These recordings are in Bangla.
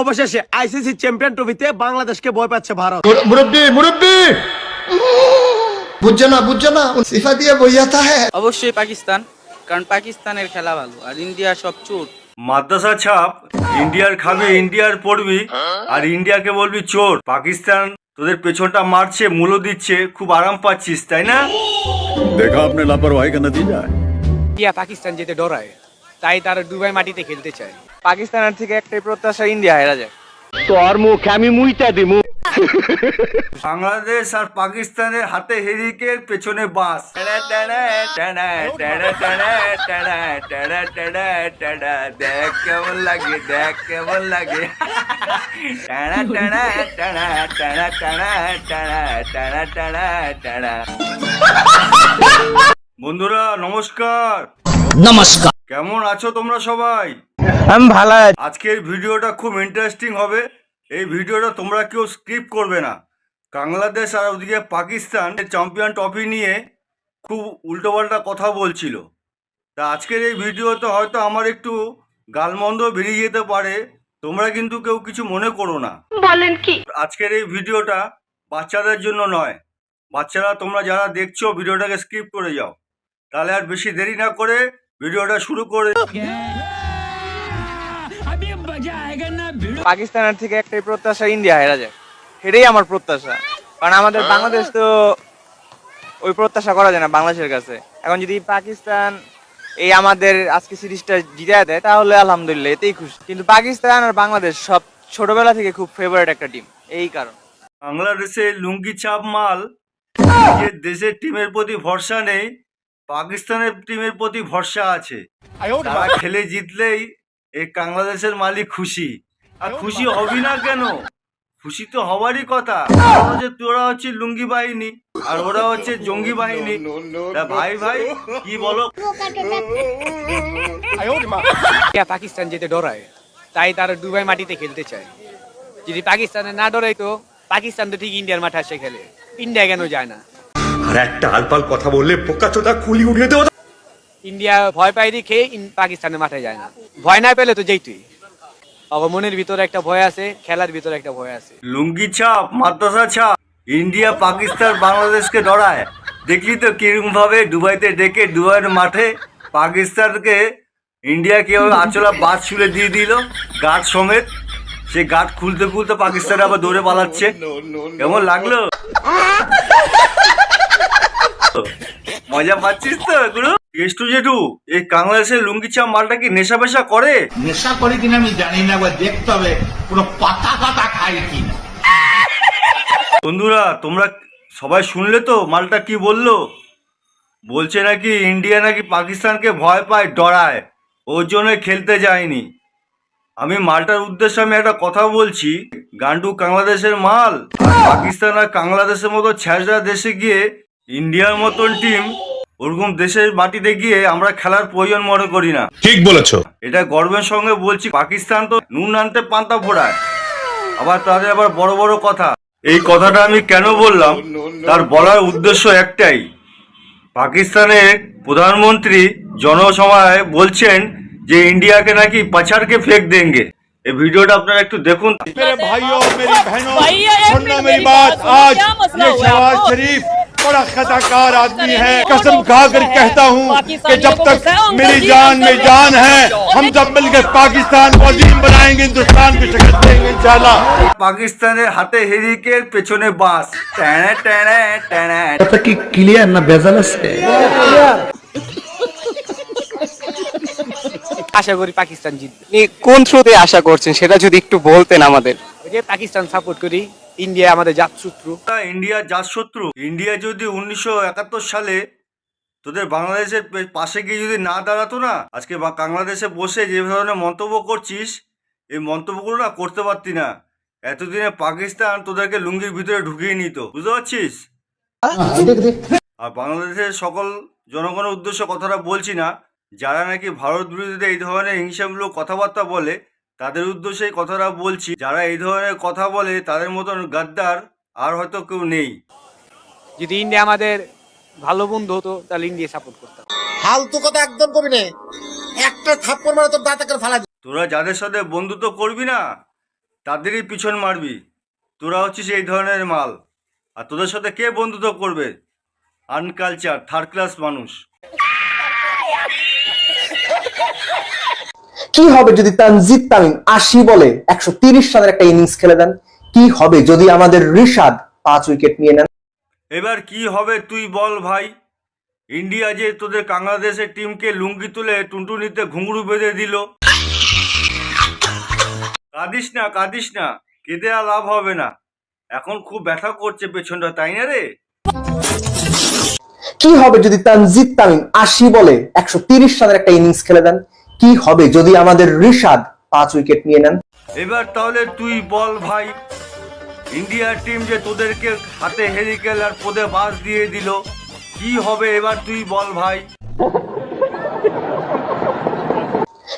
অবশেষে আইসিসি চ্যাম্পিয়ন ট্রফিতে বাংলাদেশকে বয় পাচ্ছে ভারত। মুরব্বী মুরব্বী! বুঝছ না বুঝছ না? সিফা দিয়ে বইয়াতা হ্যাঁ অবশ্যই পাকিস্তান কারণ পাকিস্তানের খেলা ভালো আর ইন্ডিয়া সব চোর। মাদ্রাসা ছাপ ইন্ডিয়ার খাবে ইন্ডিয়ার পড়বি আর ইন্ডিয়াকে বলবি চোর। পাকিস্তান তোদের পেছনটা মারছে মূল্য দিচ্ছে খুব আরাম পাচ্ছিস তাই না? দেখা আপনার লাপরওয়াহি কেন দিয়ে যায়। ইন্ডিয়া পাকিস্তান যেতে ডরায় তাই তারা দুবাই মাটিতে খেলতে চায়। পাকিস্তানের থেকে একটাই প্রত্যাশা ইন্ডিয়া হেরা যায় তোর মুখ আমি মুইটা দিমু। বাংলাদেশ আর পাকিস্তানের হাতে হেরিকের পেছনে বাস। দেখ কেমন লাগে দেখ কেমন লাগে। টানা টানা টানা টানা টানা টানা টানা টানা টানা বন্ধুরা নমস্কার। নমস্কার। কেমন আছো তোমরা সবাই? আমি ভালো আছি। আজকের ভিডিওটা খুব ইন্টারেস্টিং হবে। এই ভিডিওটা তোমরা কেউ স্কিপ করবে না। বাংলাদেশ আর ওদিকে পাকিস্তান চ্যাম্পিয়ন ট্রফি নিয়ে খুব উল্টোপাল্টা কথা বলছিল। তা আজকের এই ভিডিওতে হয়তো আমার একটু গালমন্দ বেরিয়ে যেতে পারে। তোমরা কিন্তু কেউ কিছু মনে করো না। বলেন কি? আজকের এই ভিডিওটা বাচ্চাদের জন্য নয়। বাচ্চারা তোমরা যারা দেখছ ভিডিওটাকে স্কিপ করে যাও। তাহলে আর বেশি দেরি না করে ভিডিওটা শুরু করে পাকিস্তানের থেকে একটাই প্রত্যাশা ইন্ডিয়া হেরা যায় হেরেই আমার প্রত্যাশা। কারণ আমাদের বাংলাদেশ তো ওই প্রত্যাশা করা যায় না বাংলাদেশের কাছে। এখন যদি পাকিস্তান এই আমাদের আজকে সিরিজটা জিতে দেয় তাহলে আলহামদুলিল্লাহ এতেই খুশি। কিন্তু পাকিস্তান আর বাংলাদেশ সব ছোটবেলা থেকে খুব ফেভারিট একটা টিম এই কারণ। বাংলাদেশের লুঙ্গি চাপ মাল যে দেশের টিমের প্রতি ভরসা নেই পাকিস্তানের টিমের প্রতি ভরসা আছে। তারা খেলে জিতলেই এই বাংলাদেশের মালিক খুশি। আর খুশি হবি না কেন? খুশি তো হবারই কথা। যে তোরা হচ্ছে লুঙ্গি বাহিনী আর ওরা হচ্ছে জঙ্গি বাহিনী। তা ভাই ভাই কি বলো? পাকিস্তান যেতে ডরায় তাই তারা দুবাই মাটিতে খেলতে চায়। যদি পাকিস্তানে না ডরাইতো পাকিস্তান তো ঠিক ইন্ডিয়ার মাঠে আসে খেলে। ইন্ডিয়া কেন যায় না? আর একটা আলপাল কথা বললে বোকা চোদা খুলি উড়িয়ে দেওয়া ইন্ডিয়া ভয় পাই দেখে ইন- পাকিস্তানের মাঠে যায় না। ভয় না পেলে তো যেইতুই আবার মনের ভিতরে একটা ভয় আছে খেলার ভিতরে একটা ভয় আছে। লুঙ্গি ছাপ মাদ্রাসা ছাপ ইন্ডিয়া পাকিস্তান বাংলাদেশকে ডরায় দেখলি তো কীরকম ভাবে দুবাইতে ডেকে দুবাইয়ের মাঠে পাকিস্তানকে ইন্ডিয়া কেউ আচলা বাদ ছুলে দিয়ে দিল গার্ড সমেত। সে গার্ড খুলতে খুলতে পাকিস্তান আবার দৌড়ে পালাচ্ছে। কেমন লাগল? মজা পাচ্ছিস তো গুরু? কেষ্টু জেঠু এই কাংলাদেশের লুঙ্গি ছাপ মালটা কি নেশা পেশা করে? নেশা করে কিনা আমি জানি না একবার দেখতে হবে। পুরো পাতা পাতা খায় কিনা বন্ধুরা তোমরা সবাই শুনলে তো মালটা কি বলল? বলছে নাকি ইন্ডিয়া নাকি পাকিস্তানকে ভয় পায় ডরায়। ওর জন্য খেলতে যায়নি। আমি মালটার উদ্দেশ্যে আমি একটা কথা বলছি। গান্ডু বাংলাদেশের মাল পাকিস্তান আর বাংলাদেশের মতো ছ্যাঁচড়া দেশে গিয়ে ইন্ডিয়ার মতন টিম ওরকম দেশের মাটিতে গিয়ে আমরা খেলার প্রয়োজন মনে করি না। ঠিক বলেছ। এটা গর্বের সঙ্গে বলছি পাকিস্তান তো নুন আনতে পান্তা ফোড়ায় আবার তাদের আবার বড় বড় কথা। এই কথাটা আমি কেন বললাম? তার বলার উদ্দেশ্য একটাই। পাকিস্তানের প্রধানমন্ত্রী জনসভায় বলছেন যে ইন্ডিয়াকে নাকি পাচারকে ফেক দেঙ্গে এই ভিডিওটা আপনারা একটু দেখুন। মেরি বাত আজ শরীফ मेरी बात आज ये शहबाज शरीफ बड़ा खताकार आदमी है कसम खा कर कहता हूँ कि जब तक मेरी जान में जान है हम सब मिलकर पाकिस्तान को अजीम बनाएंगे हिंदुस्तान को शिकस्त देंगे इंशाल्लाह পাকিস্তানের হাতে হেরিকের পেছনে বাস ট্যানা ট্যানা ট্যানা কি ক্লিয়ার না ভেজাল আছে আশা করি পাকিস্তান জিতবে আপনি কোন থ্রুতে আশা করছেন সেটা যদি একটু বলতেন আমাদের যে পাকিস্তান সাপোর্ট করি ইন্ডিয়া আমাদের জাতশত্রু। ইন্ডিয়া জাতশত্রু। ইন্ডিয়া যদি উনিশশো একাত্তর সালে তোদের বাংলাদেশের পাশে গিয়ে যদি না দাঁড়াতো না, আজকে বাংলাদেশে বসে যে ধরনের মন্তব্য করছিস, এই মন্তব্যগুলো না করতে পারতি না। এতদিনে পাকিস্তান তোদেরকে লুঙ্গির ভিতরে ঢুকিয়ে নিত। বুঝতে পারছিস? আর বাংলাদেশের সকল জনগণের উদ্দেশ্য কথাটা বলছি না। যারা নাকি ভারত বিরোধীতে এই ধরনের হিংসামূলক কথাবার্তা বলে তাদের উদ্দেশ্যে কথাটা বলছি যারা এই ধরনের কথা বলে তাদের মতন গাদ্দার আর হয়তো কেউ নেই। যদি ইন্ডিয়া আমাদের ভালো বন্ধু হতো তাহলে ইন্ডিয়া সাপোর্ট করতাম। ফালতু কথা একদম কবি না। একটা থাপ্পড় মারা তোর দাঁতে করে ফালা তোরা যাদের সাথে বন্ধুত্ব করবি না তাদেরই পিছন মারবি। তোরা হচ্ছিস এই ধরনের মাল। আর তোদের সাথে কে বন্ধুত্ব করবে? আনকালচার থার্ড ক্লাস মানুষ। কি হবে যদি তানজিদ তামিম আশি বলে একশো তিরিশ রানের একটা ইনিংস খেলে দেন? কি হবে যদি আমাদের ঋষাদ পাঁচ উইকেট নিয়ে নেন? এবার কি হবে তুই বল ভাই? ইন্ডিয়া যে তোদের বাংলাদেশের টিমকে লুঙ্গি তুলে টুনটুনিতে ঘুঙরু বেঁধে দিল। কাঁদিস না কাঁদিস না কেঁদে আর লাভ হবে না। এখন খুব ব্যথা করছে পেছনটা তাই না রে? কি হবে যদি তানজিদ তামিম আশি বলে একশো তিরিশ রানের একটা ইনিংস খেলে দেন? কি হবে যদি আমাদের ঋষাদ পাঁচ উইকেট নিয়ে নেন? এবার তাহলে তুই বল ভাই ইন্ডিয়ার টিম যে তোদেরকে হাতে হেরিকেল আর পদে বাস দিয়ে দিল কি হবে এবার তুই বল ভাই?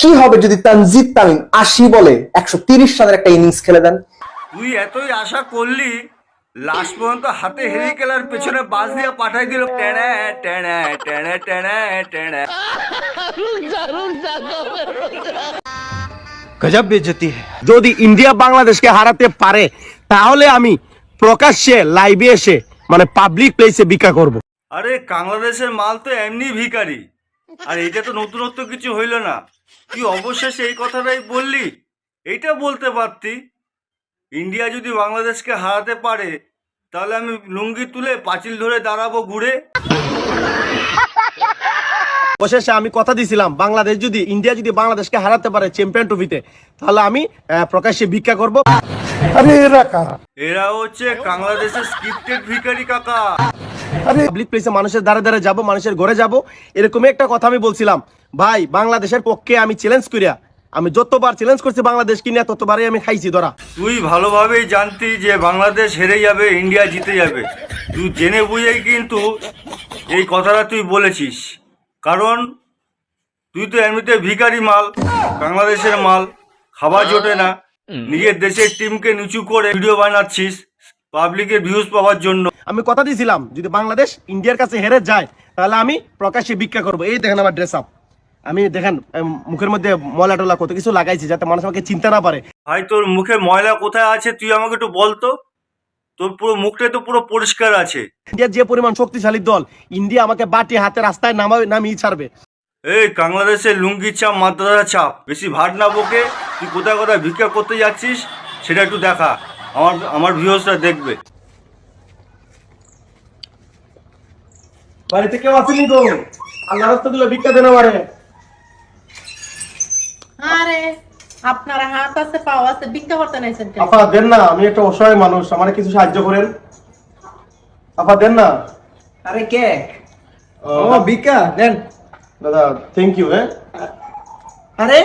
কি হবে যদি তানজিদ তামিম আশি বলে একশো তিরিশ রানের একটা ইনিংস খেলে দেন? তুই এতই আশা করলি লাস্ট পর্যন্ত হাতে হেরিকেল আর পেছনে বাস দিয়ে পাঠাই দিল টেনে টেনে টেনে টেনে টেনে। গজব বেজতি যদি ইন্ডিয়া বাংলাদেশকে হারাতে পারে তাহলে আমি প্রকাশ্যে লাইভে এসে মানে পাবলিক প্লেসে ভিক্ষা করব। আরে বাংলাদেশের মাল তো এমনি ভিখারি। আর এটা তো নতুনত্ব কিছু হইল না। তুই অবশেষে এই কথাটাই বললি। এইটা বলতে পারতি। ইন্ডিয়া যদি বাংলাদেশকে হারাতে পারে তাহলে আমি লুঙ্গি তুলে পাঁচিল ধরে দাঁড়াবো ঘুরে। অবশেষে আমি কথা দিয়েছিলাম বাংলাদেশ যদি ইন্ডিয়া যদি বাংলাদেশকে হারাতে পারে চ্যাম্পিয়ন ট্রফিতে তাহলে আমি আহ, প্রকাশ্যে ভিক্ষা করব। এরা হচ্ছে বাংলাদেশের স্ক্রিপ্টেড ভিখারি কাকা। পাবলিক প্লেসে মানুষের দ্বারে দ্বারে যাব মানুষের ঘরে যাব এরকমই একটা কথা আমি বলছিলাম। ভাই বাংলাদেশের পক্ষে আমি চ্যালেঞ্জ করিয়া আমি যতবার চ্যালেঞ্জ করছি বাংলাদেশ কিনে ততবারই আমি খাইছি ধরা। তুই ভালোভাবেই জানতি যে বাংলাদেশ হেরে যাবে ইন্ডিয়া জিতে যাবে। তুই জেনে বুঝেই কিন্তু এই কথাটা তুই বলেছিস। কারণ তুই তো এমনিতে ভিখারি মাল বাংলাদেশের মাল খাবার জোটে না। নিজের দেশের টিমকে নিচু করে ভিডিও বানাচ্ছিস পাবলিকের ভিউজ পাওয়ার জন্য। আমি কথা দিয়েছিলাম যদি বাংলাদেশ ইন্ডিয়ার কাছে হেরে যায় তাহলে আমি প্রকাশ্যে ভিক্ষা করব। এই দেখেন আমার ড্রেস আপ আমি দেখেন মুখের মধ্যে ময়লা টলা কত কিছু লাগাইছি যাতে মানুষ আমাকে চিন্তা না পারে। ভাই তোর মুখে ময়লা কোথায় আছে? তুই আমাকে একটু বলতো তোর পুরো মুখটা তো পুরো পরিষ্কার আছে। ইন্ডিয়ার যে পরিমাণ শক্তিশালী দল ইন্ডিয়া আমাকে বাটি হাতে রাস্তায় নামাবে নামিয়ে ছাড়বে। এই বাংলাদেশের লুঙ্গি চাপ মাদ্রাসা চাপ বেশি ভাট না বকে। তুই কোথায় কোথায় ভিক্ষা করতে যাচ্ছিস সেটা একটু দেখা। আমার আমার ভিউসটা দেখবে। বাড়িতে কেউ আসেনি তো? আল্লাহ রাস্তা দিল ভিক্ষা দেন আমারে। আরে আপনার হাত আছে পাও আছে ভিক্ষা করতে নাইছেন কেন? আপা দেন না আমি একটা অসহায় মানুষ আমার কিছু সাহায্য করেন। আপা দেন না। আরে কে? ও, বিকা দেন। দাদা থ্যাংক ইউ হ্যাঁ। আরে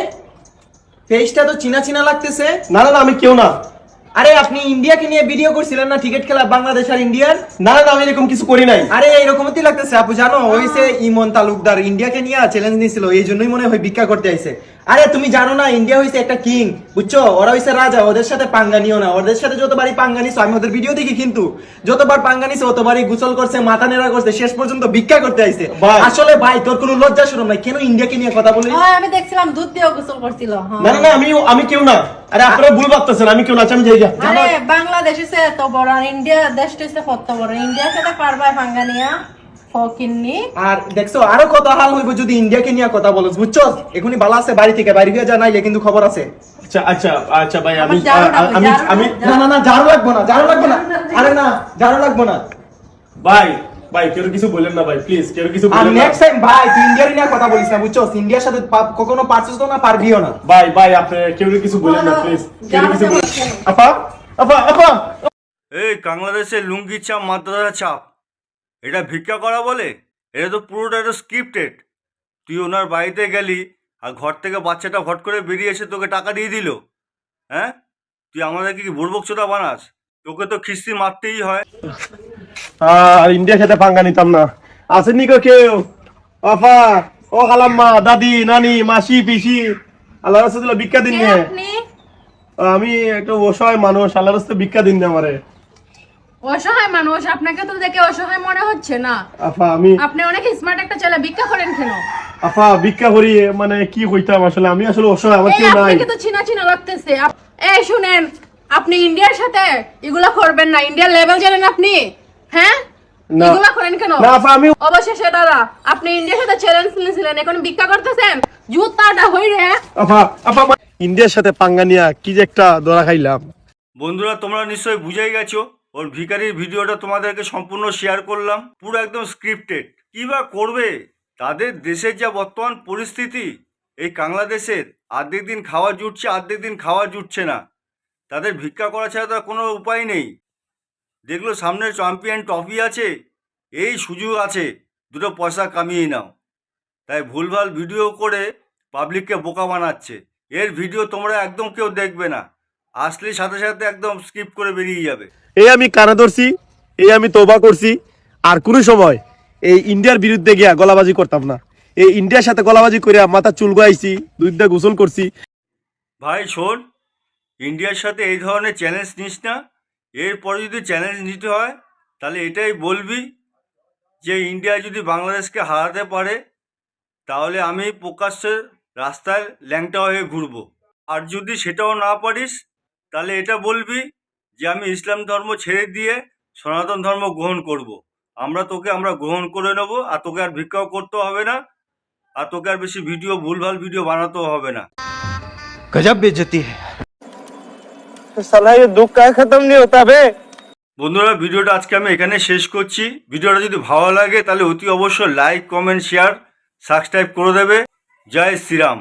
ফেসটা তো চিনা চিনা লাগতেছে। না না না আমি কেউ না। আরে আপনি ইন্ডিয়াকে নিয়ে ভিডিও করছিলেন না ক্রিকেট খেলা বাংলাদেশ আর ইন্ডিয়ার? না না না, আমি এরকম কিছু করি নাই। আরে এরকমই লাগতেছে আপু জানো ওইসে ইমন তালুকদার ইন্ডিয়াকে নিয়ে চ্যালেঞ্জ নিয়েছিল এই জন্যই মনে হয় ভিক্ষা করতে আইছে। আরে তুমি জানো না ইন্ডিয়া হইছে একটা কিং বুঝছ? ওরা হইছে রাজা ওদের সাথে পাঙ্গা নিও না। ওদের সাথে যতবারই পাঙ্গা নিছো আমি ওদের ভিডিও দেখি কিন্তু যতবার পাঙ্গা নিছে অতবারই গোসল করছে মাথা নেড়া করছে শেষ পর্যন্ত ভিক্ষা করতে আইছে। আসলে ভাই তোর কোনো লজ্জা শরম নাই? কেন ইন্ডিয়াকে নিয়ে কথা বলি আমি দেখছিলাম দুধ দিয়ে গোসল করছিল হ্যাঁ। না না না আমি আমি কেউ না। আরে আপনারা ভুল ভাবতেছেন আমি কেউ না আচ্ছা, আমি যাই। আরে বাংলাদেশ এত বড় আর ইন্ডিয়া দেশটা হইছে কত বড়। ইন্ডিয়ার সাথে পারবা পাঙ্গানিয়া ফকিন্নি আর দেখছ আরও কত হাল হইব যদি ইন্ডিয়াকে নিয়ে কথা বলো বুঝছ এখনই ভালো আছে বাড়ি থেকে বাড়ি গিয়ে যা কিন্তু খবর আছে। আচ্ছা আচ্ছা আচ্ছা ভাই আমি আমার ঝাড়ু আ- লাগবে, আমি আমি না না না ঝাড়ু লাগবো না ঝাড়ু লাগবো না। আরে না ঝাড়ু লাগবো না। ভাই ভাই কেউ কিছু বললেন না ভাই প্লিজ কেউ কিছু আর না। নেক্সট টাইম ভাই তুই ইন্ডিয়ার নিয়ে কথা বলিস না বুঝছ ইন্ডিয়ার সাথে কখনো পারছিস তো না পারবিও না। ভাই ভাই আপনি কেউ কিছু বললেন না প্লিজ কেউ কিছু বলেন। আপা আপা আপা। এই বাংলাদেশের লুঙ্গি চাপ মাদ্রাসা চাপ। এটা ভিক্ষা করা বলে? এটা তো পুরোটা একটা স্ক্রিপ্টেড তুই ওনার বাড়িতে গেলি আর ঘর থেকে বাচ্চাটা হট করে বেরিয়ে এসে তোকে টাকা দিয়ে দিল। হ্যাঁ? তুই আমাদেরকে কি বুড়বক চোদা বানাস? তোকে তো খিস্তি মারতেই হয়। আর ইন্ডিয়া খেতে পাঙ্গা নিতাম না। আসেননি কেউ কেউ? আপা ও খালাম্মা দাদি নানি মাসি পিসি আল্লাহ রাস্তা ভিক্ষা দিন কে নিয়ে। আমি একটা অসহায় মানুষ আল্লাহ রাস্তা ভিক্ষা দিন না আমারে। অসহায় মানুষ আপনাকে তো দেখে অসহায় মনে হচ্ছে না। আফা আমি আপনি অনেক স্মার্ট একটা ছেলে ভিক্ষা করেন কেন? আফা ভিক্ষা করি মানে কি হইতাম আসলে? আমি আসলে অসহায় আমার কেউ নাই। আপনাকে তো চিনা চিনা লাগতেছে। এই শুনেন আপনি ইন্ডিয়ার সাথে এগুলা করবেন না। ইন্ডিয়ার লেভেল জানেন আপনি? হ্যাঁ? না। এগুলা করেন কেন? না আফা আমি অবশেষে দাদা আপনি ইন্ডিয়ার সাথে চ্যালেঞ্জ নিয়েছিলেন এখন ভিক্ষা করতেছেন? জুতাটা হই রে। আফা আফা ইন্ডিয়ার সাথে পাঙ্গা নিয়া কি যে একটা ধরা খাইলাম। বন্ধুরা তোমরা নিশ্চয়ই বুঝেই গেছো। ওর ভিখারির ভিডিওটা তোমাদেরকে সম্পূর্ণ শেয়ার করলাম। পুরো একদম স্ক্রিপ্টেড কি বা করবে? তাদের দেশের যা বর্তমান পরিস্থিতি, এই বাংলাদেশের আর্ধেক দিন খাওয়া জুটছে, আর্ধেক দিন খাওয়া জুটছে না। তাদের ভিক্ষা করা ছাড়া তার কোনো উপায় নেই। দেখল সামনে চ্যাম্পিয়ন ট্রফি আছে, এই সুযোগ আছে, দুটো পয়সা কামিয়ে নাও। তাই ভুলভাল ভিডিও করে পাবলিককে বোকা বানাচ্ছে। এর ভিডিও তোমরা একদম কেউ দেখবে না। আসলে সাথে সাথে একদম স্কিপ করে বেরিয়ে যাবে। এই আমি কানা ধরছি? এই আমি তোবা করছি। আর কোনো সময় এই ইন্ডিয়ার বিরুদ্ধে গিয়া গলাবাজি করতাম না। এই ইন্ডিয়ার সাথে গলাবাজি করে মাথা চুল গাইছি দুইটা গোসল করছি। ভাই শোন ইন্ডিয়ার সাথে এই ধরনের চ্যালেঞ্জ নিস না। এরপরে যদি চ্যালেঞ্জ নিতে হয় তাহলে এটাই বলবি যে ইন্ডিয়া যদি বাংলাদেশকে হারাতে পারে তাহলে আমি প্রকাশ্যে রাস্তায় ল্যাংটা হয়ে ঘুরবো। আর যদি সেটাও না পারিস তাহলে এটা বলবি যে আমি ইসলাম ধর্ম ছেড়ে দিয়ে সনাতন ধর্ম গ্রহণ করব। আমরা তোকে আমরা গ্রহণ করে নেব আর তোকে আর ভিক্ষাও করতে হবে না আর তোকে আর বেশি ভিডিও ভুলভাল ভিডিও বানাতেও হবে না। গজব বেজতি সালা দুঃখ কায় খতম হতা বন্ধুরা ভিডিওটা আজকে আমি এখানে শেষ করছি। ভিডিওটা যদি ভালো লাগে তাহলে অতি অবশ্যই লাইক কমেন্ট শেয়ার সাবস্ক্রাইব করে দেবে। জয় শ্রীরাম।